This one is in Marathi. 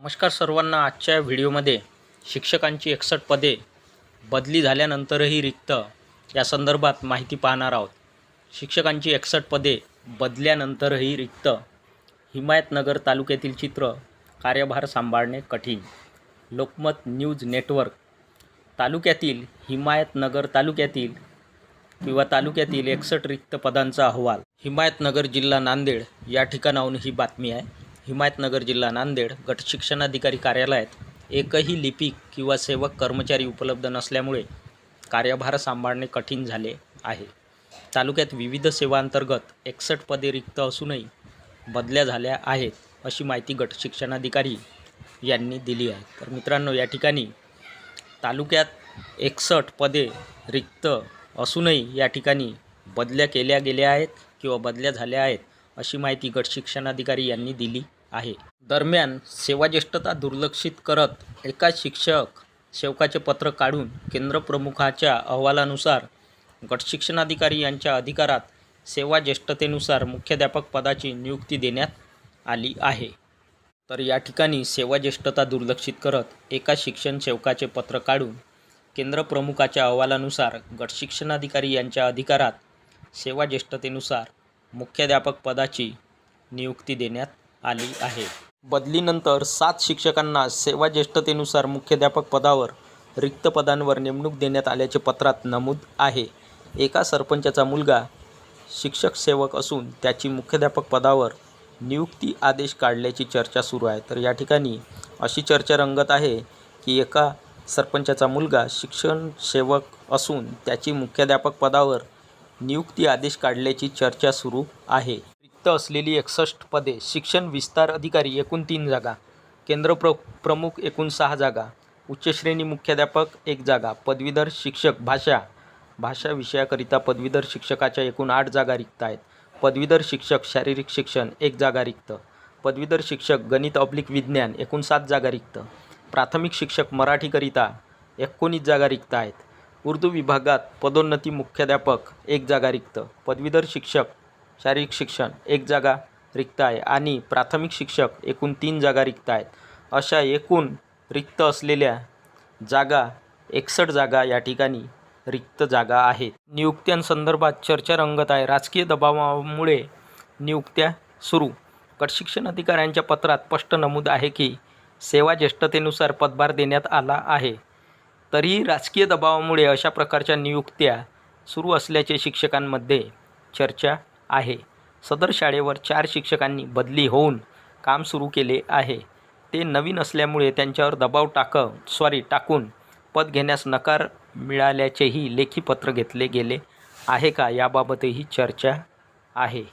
नमस्कार सर्वांना आजच्या व्हिडिओमध्ये शिक्षकांची एकसष्ट पदे बदली झाल्यानंतरही रिक्त या संदर्भात माहिती पाहणार आहोत. शिक्षकांची एकसष्ट पदे बदल्यानंतरही रिक्त हिमायतनगर तालुक्यातील चित्र कार्यभार सांभाळणे कठीण. लोकमत न्यूज नेटवर्क तालुक्यातील हिमायतनगर तालुक्यातील किंवा तालुक्यातील एकसष्ट रिक्त पदांचा अहवाल. हिमायतनगर जिल्हा नांदेड या ठिकाणाहून ही बातमी आहे. हिमायतनगर जिल्हा नांदेड गट शिक्षणाधिकारी कार्यालयात एकही लिपिक किंवा सेवक कर्मचारी उपलब्ध नसल्यामुळे कार्यभार सांभाळणे कठीण झाले आहे. तालुक्यात विविध सेवांतर्गत एकसष्ट पदे रिक्त असूनही बदल्या झाल्या आहेत अशी माहिती गट शिक्षणाधिकारी यांनी दिली आहे. तर मित्रांनो या ठिकाणी तालुक्यात एकसष्ट पदे रिक्त असूनही या ठिकाणी बदल्या केल्या गेल्या आहेत किंवा बदल्या झाल्या आहेत अशी माहिती गट शिक्षणाधिकारी यांनी दिली आहे. दरम्यान सेवाज्येष्ठता दुर्लक्षित करत एका शिक्षक सेवकाचे पत्र काढून केंद्रप्रमुखाच्या अहवालानुसार गटशिक्षणाधिकारी यांच्या अधिकारात सेवाज्येष्ठतेनुसार मुख्याध्यापक पदाची नियुक्ती देण्यात आली आहे. तर या ठिकाणी सेवाज्येष्ठता दुर्लक्षित करत एका शिक्षण सेवकाचे पत्र काढून केंद्रप्रमुखाच्या अहवालानुसार गटशिक्षणाधिकारी यांच्या अधिकारात सेवाज्येष्ठतेनुसार मुख्याध्यापक पदाची नियुक्ती देण्यात आली आहे. बदलीनंतर सात शिक्षकांना सेवाज्येष्ठतेनुसार मुख्याध्यापक पदावर रिक्त पदांवर नेमणूक देण्यात आल्याचे पत्रात नमूद आहे. एका सरपंचाचा मुलगा शिक्षक सेवक असून त्याची मुख्याध्यापक पदावर नियुक्ती आदेश काढल्याची चर्चा सुरू आहे. तर या ठिकाणी अशी चर्चा रंगत आहे की एका सरपंचाचा मुलगा शिक्षण सेवक असून त्याची मुख्याध्यापक पदावर नियुक्ती आदेश काढल्याची चर्चा सुरू आहे. रिक्त असलेली एकसष्ट पदे शिक्षण विस्तार अधिकारी एकूण तीन जागा केंद्र प्र प्रमुख एकूण सहा जागा उच्च श्रेणी मुख्याध्यापक एक जागा पदवीधर शिक्षक भाषा भाषा विषयाकरिता पदवीधर शिक्षकाच्या एकूण आठ जागा रिक्त आहेत. पदवीधर शिक्षक शारीरिक शिक्षण एक जागा रिक्त. पदवीधर शिक्षक गणित ऑब्लिक विज्ञान एकूण सात जागा रिक्त. प्राथमिक शिक्षक मराठीकरिता एकोणीस जागा रिक्त आहेत. उर्दू विभागात पदोन्नती मुख्याध्यापक एक जागा रिक्त. पदवीधर शिक्षक शारीरिक शिक्षण एक जागा रिक्त आहे आणि प्राथमिक शिक्षक एकूण तीन जागा रिक्त आहेत अशा एकूण रिक्त असलेल्या जागा एकसष्ट जागा या ठिकाणी रिक्त जागा आहेत. नियुक्त्यांसंदर्भात चर्चा रंगत आहे. राजकीय दबावामुळे नियुक्त्या सुरू. गट शिक्षण अधिकाऱ्यांच्या पत्रात स्पष्ट नमूद आहे की सेवा ज्येष्ठतेनुसार पदभार देण्यात आला आहे. तरीही राजकीय दबावामुळे अशा प्रकारच्या नियुक्त्या सुरू असल्याचे शिक्षकांमध्ये चर्चा आहे. सदर शाळेवर चार शिक्षकांनी बदली होऊन काम सुरू केले आहे. ते नवीन असल्यामुळे त्यांच्यावर दबाव टाक सॉरी टाकून पद घेण्यास नकार मिळाल्याचेही लेखी पत्र घेतले गेले आहे का याबाबतही चर्चा आहे.